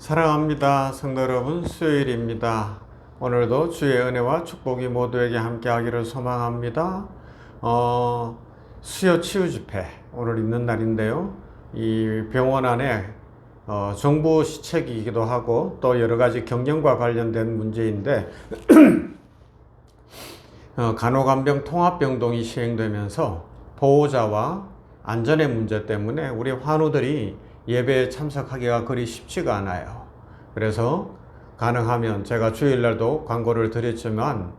사랑합니다. 성도 여러분, 수요일입니다. 오늘도 주의 은혜와 축복이 모두에게 함께 하기를 소망합니다. 어, 수요 치유 집회 오늘 있는 날인데요. 이 병원 안에 어, 정부 시책이기도 하고 또 여러 가지 경영과 관련된 문제인데 어, 간호간병 통합병동이 시행되면서 보호자와 안전의 문제 때문에 우리 환우들이 예배에 참석하기가 그리 쉽지가 않아요. 그래서 가능하면 제가 주일날도 광고를 드렸지만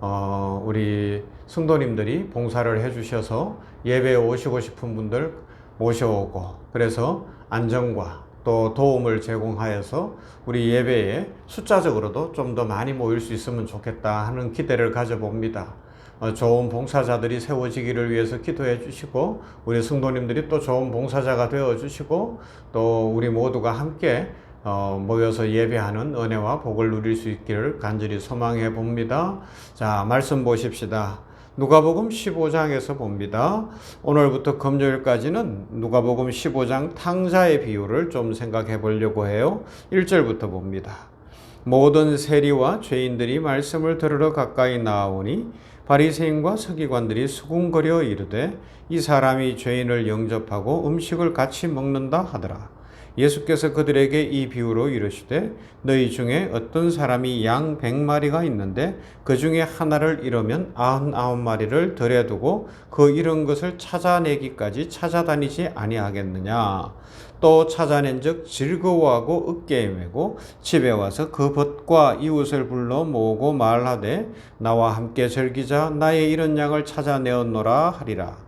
어, 우리 성도님들이 봉사를 해주셔서 예배에 오시고 싶은 분들 모셔오고 그래서 안전과 또 도움을 제공하여서 우리 예배에 숫자적으로도 좀 더 많이 모일 수 있으면 좋겠다 하는 기대를 가져봅니다. 어, 좋은 봉사자들이 세워지기를 위해서 기도해 주시고 우리 성도님들이 또 좋은 봉사자가 되어 주시고 또 우리 모두가 함께 어, 모여서 예배하는 은혜와 복을 누릴 수 있기를 간절히 소망해 봅니다. 자, 말씀 보십시다. 누가복음 15장에서 봅니다. 오늘부터 금요일까지는 누가복음 15장 탕자의 비유를 좀 생각해 보려고 해요. 1절부터 봅니다. 모든 세리와 죄인들이 말씀을 들으러 가까이 나오니 바리새인과 서기관들이 수군거려 이르되 이 사람이 죄인을 영접하고 음식을 같이 먹는다 하더라. 예수께서 그들에게 이 비유로 이르시되 너희 중에 어떤 사람이 양 백마리가 있는데 그 중에 하나를 잃으면 아흔아홉 마리를 들여 두고 그 잃은 것을 찾아내기까지 찾아다니지 아니하겠느냐? 또 찾아낸즉 즐거워하고 으깨 메고 집에 와서 그 벗과 이웃을 불러 모으고 말하되 나와 함께 즐기자. 나의 잃은 양을 찾아내었노라 하리라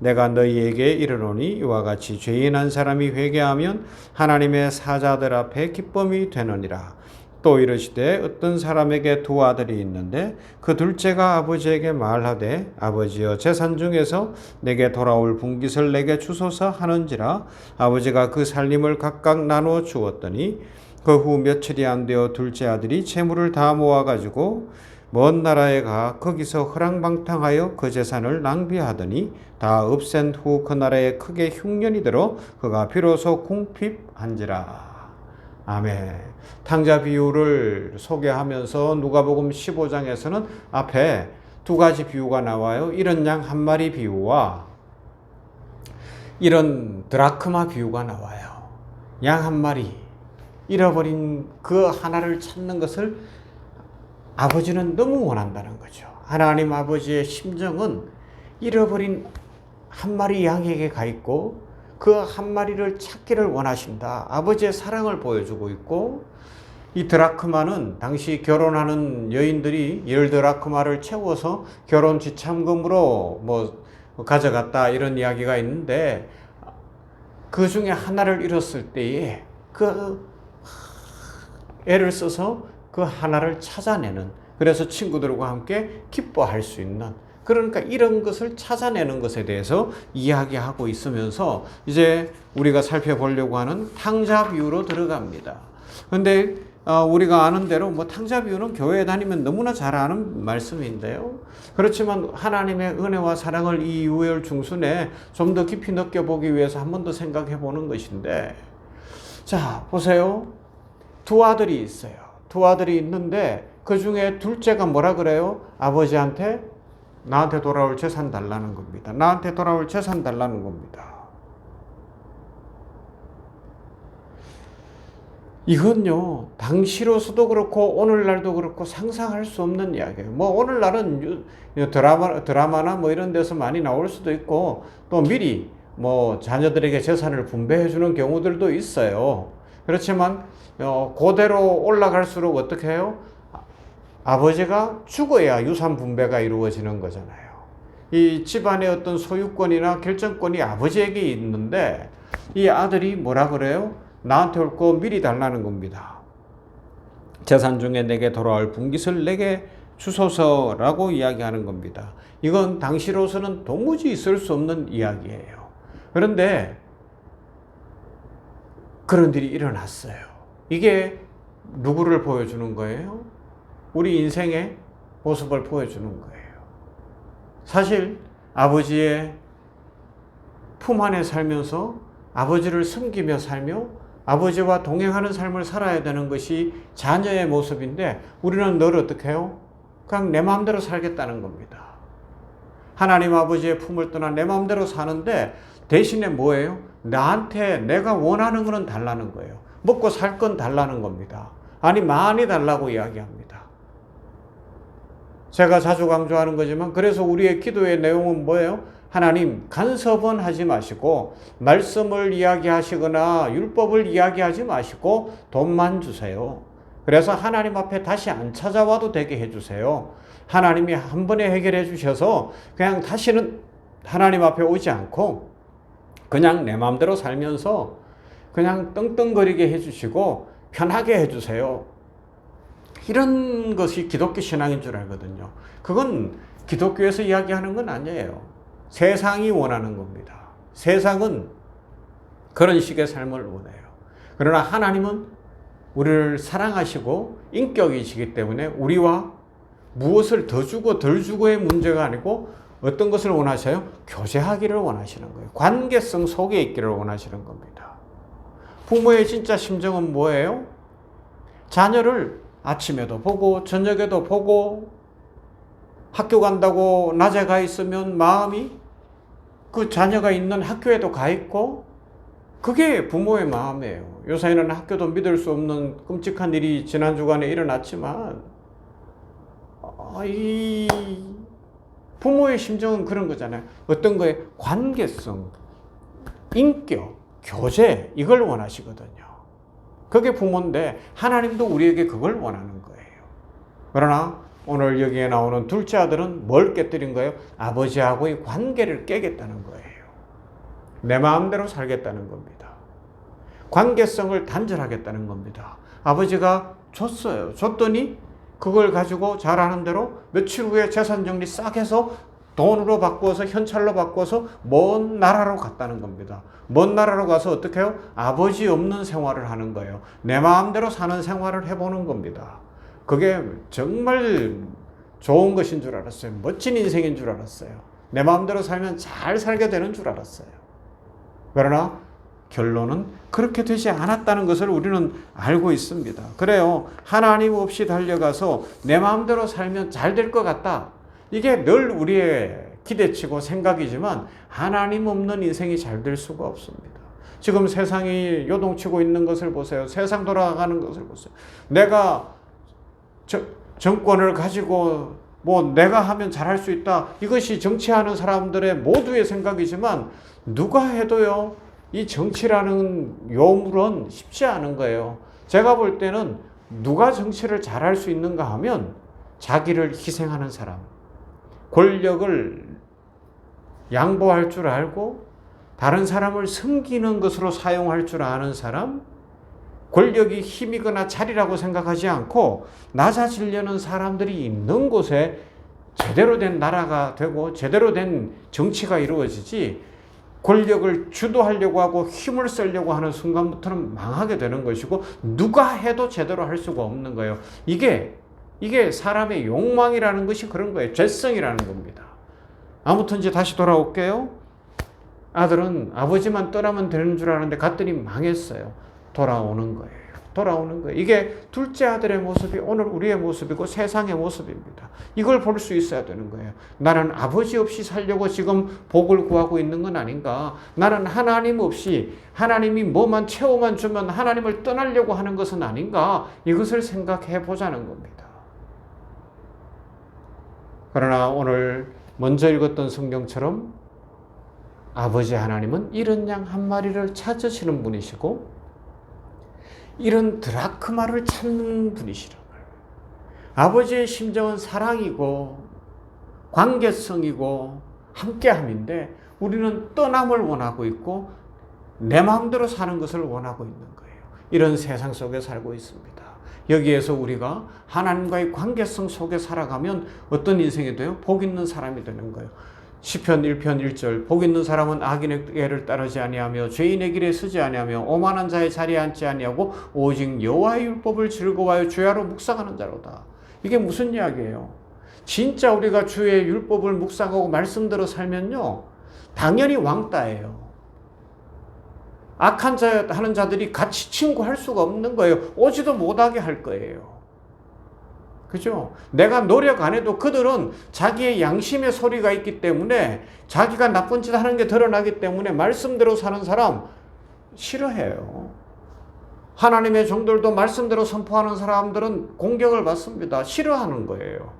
내가 너희에게 이르노니 이와 같이 죄인 한 사람이 회개하면 하나님의 사자들 앞에 기쁨이 되느니라. 또 이르시되 어떤 사람에게 두 아들이 있는데 그 둘째가 아버지에게 말하되 아버지여 재산 중에서 내게 돌아올 분깃을 내게 주소서 하는지라 아버지가 그 살림을 각각 나누어 주었더니 그 후 며칠이 안 되어 둘째 아들이 재물을 다 모아 가지고 먼 나라에 가 거기서 허랑방탕하여 그 재산을 낭비하더니 다 없앤 후 그 나라에 크게 흉년이 들어 그가 비로소 궁핍한지라. 아멘. 탕자 비유를 소개하면서 누가복음 15장에서는 앞에 두 가지 비유가 나와요. 이런 양 한 마리 비유와 이런 드라크마 비유가 나와요. 양 한 마리 잃어버린 그 하나를 찾는 것을 아버지는 너무 원한다는 거죠. 하나님 아버지의 심정은 잃어버린 한 마리 양에게 가 있고 그 한 마리를 찾기를 원하신다. 아버지의 사랑을 보여주고 있고 이 드라크마는 당시 결혼하는 여인들이 열 드라크마를 채워서 결혼 지참금으로 뭐 가져갔다 이런 이야기가 있는데 그 중에 하나를 잃었을 때에 그 애를 써서 그 하나를 찾아내는 그래서 친구들과 함께 기뻐할 수 있는 그러니까 이런 것을 찾아내는 것에 대해서 이야기하고 있으면서 이제 우리가 살펴보려고 하는 탕자 비유로 들어갑니다. 근데 어, 우리가 아는 대로 뭐 탕자 비유는 교회에 다니면 너무나 잘 아는 말씀인데요. 그렇지만 하나님의 은혜와 사랑을 이 유월 중순에 좀 더 깊이 느껴보기 위해서 한 번 더 생각해 보는 것인데 자 보세요. 두 아들이 있어요. 두 아들이 있는데 그 중에 둘째가 뭐라 그래요? 아버지한테 나한테 돌아올 재산 달라는 겁니다. 나한테 돌아올 재산 달라는 겁니다. 이건요, 당시로서도 그렇고, 오늘날도 그렇고, 상상할 수 없는 이야기예요. 뭐, 오늘날은 드라마, 드라마나 뭐 이런 데서 많이 나올 수도 있고, 또 미리 뭐 자녀들에게 재산을 분배해주는 경우들도 있어요. 그렇지만, 어, 그대로 올라갈수록 어떻게 해요? 아버지가 죽어야 유산 분배가 이루어지는 거잖아요. 이 집안의 어떤 소유권이나 결정권이 아버지에게 있는데 이 아들이 뭐라 그래요? 나한테 올 거 미리 달라는 겁니다. 재산 중에 내게 돌아올 분깃을 내게 주소서라고 이야기하는 겁니다. 이건 당시로서는 도무지 있을 수 없는 이야기예요. 그런데 그런 일이 일어났어요. 이게 누구를 보여주는 거예요? 우리 인생의 모습을 보여주는 거예요. 사실 아버지의 품 안에 살면서 아버지를 섬기며 살며 아버지와 동행하는 삶을 살아야 되는 것이 자녀의 모습인데 우리는 늘 어떻게 해요? 그냥 내 마음대로 살겠다는 겁니다. 하나님 아버지의 품을 떠나 내 마음대로 사는데 대신에 뭐예요? 나한테 내가 원하는 거는 달라는 거예요. 먹고 살 건 달라는 겁니다. 아니 많이 달라고 이야기합니다. 제가 자주 강조하는 거지만 그래서 우리의 기도의 내용은 뭐예요? 하나님 간섭은 하지 마시고 말씀을 이야기하시거나 율법을 이야기하지 마시고 돈만 주세요. 그래서 하나님 앞에 다시 안 찾아와도 되게 해주세요. 하나님이 한 번에 해결해 주셔서 그냥 다시는 하나님 앞에 오지 않고 그냥 내 마음대로 살면서 그냥 떵떵거리게 해주시고 편하게 해주세요. 이런 것이 기독교 신앙인 줄 알거든요. 그건 기독교에서 이야기하는 건 아니에요. 세상이 원하는 겁니다. 세상은 그런 식의 삶을 원해요. 그러나 하나님은 우리를 사랑하시고 인격이시기 때문에 우리와 무엇을 더 주고 덜 주고의 문제가 아니고 어떤 것을 원하셔요? 교제하기를 원하시는 거예요. 관계성 속에 있기를 원하시는 겁니다. 부모의 진짜 심정은 뭐예요? 자녀를 아침에도 보고 저녁에도 보고 학교 간다고 낮에 가 있으면 마음이 그 자녀가 있는 학교에도 가 있고 그게 부모의 마음이에요. 요새는 학교도 믿을 수 없는 끔찍한 일이 지난 주간에 일어났지만 아, 이 부모의 심정은 그런 거잖아요. 어떤 거에 관계성, 인격, 교제 이걸 원하시거든요. 그게 부모인데 하나님도 우리에게 그걸 원하는 거예요. 그러나 오늘 여기에 나오는 둘째 아들은 뭘 깨뜨린 거예요? 아버지하고의 관계를 깨겠다는 거예요. 내 마음대로 살겠다는 겁니다. 관계성을 단절하겠다는 겁니다. 아버지가 줬어요. 줬더니 그걸 가지고 잘하는 대로 며칠 후에 재산 정리 싹 해서 돈으로 바꿔서 현찰로 바꿔서 먼 나라로 갔다는 겁니다. 먼 나라로 가서 어떻게 해요? 아버지 없는 생활을 하는 거예요. 내 마음대로 사는 생활을 해보는 겁니다. 그게 정말 좋은 것인 줄 알았어요. 멋진 인생인 줄 알았어요. 내 마음대로 살면 잘 살게 되는 줄 알았어요. 그러나 결론은 그렇게 되지 않았다는 것을 우리는 알고 있습니다. 그래요. 하나님 없이 달려가서 내 마음대로 살면 잘 될 것 같다. 이게 늘 우리의 기대치고 생각이지만 하나님 없는 인생이 잘 될 수가 없습니다. 지금 세상이 요동치고 있는 것을 보세요. 세상 돌아가는 것을 보세요. 내가 저, 정권을 가지고 뭐 내가 하면 잘할 수 있다. 이것이 정치하는 사람들의 모두의 생각이지만 누가 해도요. 이 정치라는 요물은 쉽지 않은 거예요. 제가 볼 때는 누가 정치를 잘할 수 있는가 하면 자기를 희생하는 사람, 권력을 양보할 줄 알고 다른 사람을 섬기는 것으로 사용할 줄 아는 사람, 권력이 힘이거나 자리라고 생각하지 않고 낮아지려는 사람들이 있는 곳에 제대로 된 나라가 되고 제대로 된 정치가 이루어지지 권력을 주도하려고 하고 힘을 쓰려고 하는 순간부터는 망하게 되는 것이고 누가 해도 제대로 할 수가 없는 거예요. 이게 이게 사람의 욕망이라는 것이 그런 거예요. 죄성이라는 겁니다. 아무튼 이제 다시 돌아올게요. 아들은 아버지만 떠나면 되는 줄 아는데 갔더니 망했어요. 돌아오는 거예요. 돌아오는 거예요. 이게 둘째 아들의 모습이 오늘 우리의 모습이고 세상의 모습입니다. 이걸 볼 수 있어야 되는 거예요. 나는 아버지 없이 살려고 지금 복을 구하고 있는 건 아닌가? 나는 하나님 없이 하나님이 뭐만 채워만 주면 하나님을 떠나려고 하는 것은 아닌가? 이것을 생각해 보자는 겁니다. 그러나 오늘 먼저 읽었던 성경처럼 아버지 하나님은 이런 양 한 마리를 찾으시는 분이시고 이런 드라크마를 찾는 말이에요. 아버지의 심정은 사랑이고 관계성이고 함께함인데 우리는 떠남을 원하고 있고 내 마음대로 사는 것을 원하고 있는 거예요. 이런 세상 속에 살고 있습니다. 여기에서 우리가 하나님과의 관계성 속에 살아가면 어떤 인생이 돼요? 복 있는 사람이 되는 거예요. 시편 1편 1절 복 있는 사람은 악인의 길을 따르지 아니하며 죄인의 길에 서지 아니하며 오만한 자의 자리에 앉지 아니하고 오직 여호와의 율법을 즐거워하여 주야로 묵상하는 자로다. 이게 무슨 이야기예요? 진짜 우리가 주의 율법을 묵상하고 말씀대로 살면요. 당연히 왕따예요. 악한 자 하는 자들이 같이 친구할 수가 없는 거예요. 오지도 못하게 할 거예요. 그죠? 내가 노력 안 해도 그들은 자기의 양심의 소리가 있기 때문에 자기가 나쁜 짓 하는 게 드러나기 때문에 말씀대로 사는 사람 싫어해요. 하나님의 종들도 말씀대로 선포하는 사람들은 공격을 받습니다. 싫어하는 거예요.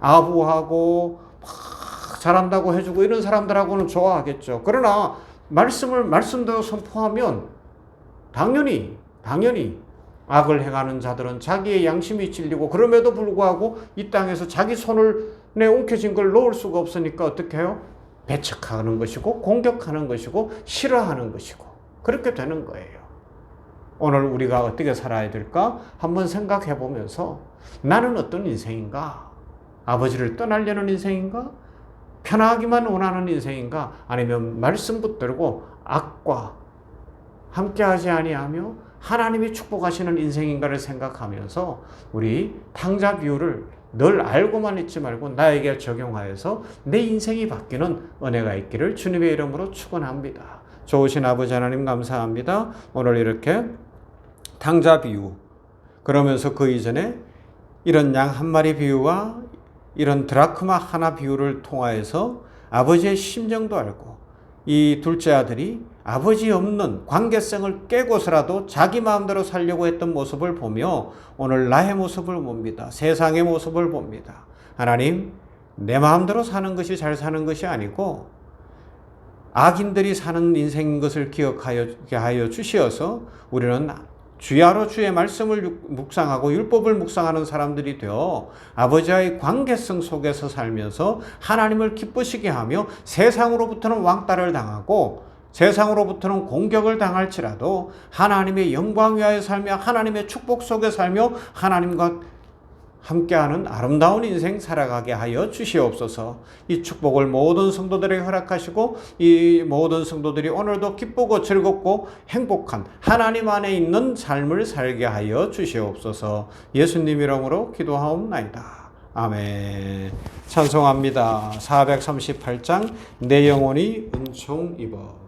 아부하고 막 잘한다고 해주고 이런 사람들하고는 좋아하겠죠. 그러나 말씀을 말씀대로 선포하면 당연히 당연히 악을 행하는 자들은 자기의 양심이 찔리고 그럼에도 불구하고 이 땅에서 자기 손을 내 옮겨진 걸 놓을 수가 없으니까 어떻게 해요? 배척하는 것이고 공격하는 것이고 싫어하는 것이고 그렇게 되는 거예요. 오늘 우리가 어떻게 살아야 될까? 한번 생각해 보면서 나는 어떤 인생인가? 아버지를 떠나려는 인생인가? 편하기만 원하는 인생인가? 아니면 말씀 붙들고 악과 함께하지 아니하며 하나님이 축복하시는 인생인가를 생각하면서 우리 탕자 비유를 늘 알고만 있지 말고 나에게 적용하여서 내 인생이 바뀌는 은혜가 있기를 주님의 이름으로 축원합니다. 좋으신 아버지 하나님 감사합니다. 오늘 이렇게 탕자 비유 그러면서 그 이전에 이런 양 한 마리 비유와 이런 드라크마 하나 비유를 통하여서 아버지의 심정도 알고 이 둘째 아들이 아버지 없는 관계성을 깨고서라도 자기 마음대로 살려고 했던 모습을 보며 오늘 나의 모습을 봅니다. 세상의 모습을 봅니다. 하나님, 내 마음대로 사는 것이 잘 사는 것이 아니고 악인들이 사는 인생인 것을 기억하여 하여 주시어서 우리는 주야로 주의 말씀을 묵상하고 율법을 묵상하는 사람들이 되어 아버지와의 관계성 속에서 살면서 하나님을 기쁘시게 하며 세상으로부터는 왕따를 당하고 세상으로부터는 공격을 당할지라도 하나님의 영광 위하여 살며 하나님의 축복 속에 살며 하나님과 함께하는 아름다운 인생 살아가게 하여 주시옵소서. 이 축복을 모든 성도들에게 허락하시고 이 모든 성도들이 오늘도 기쁘고 즐겁고 행복한 하나님 안에 있는 삶을 살게 하여 주시옵소서. 예수님 이름으로 기도하옵나이다. 아멘. 찬송합니다. 438장 내 영혼이 은총 입어.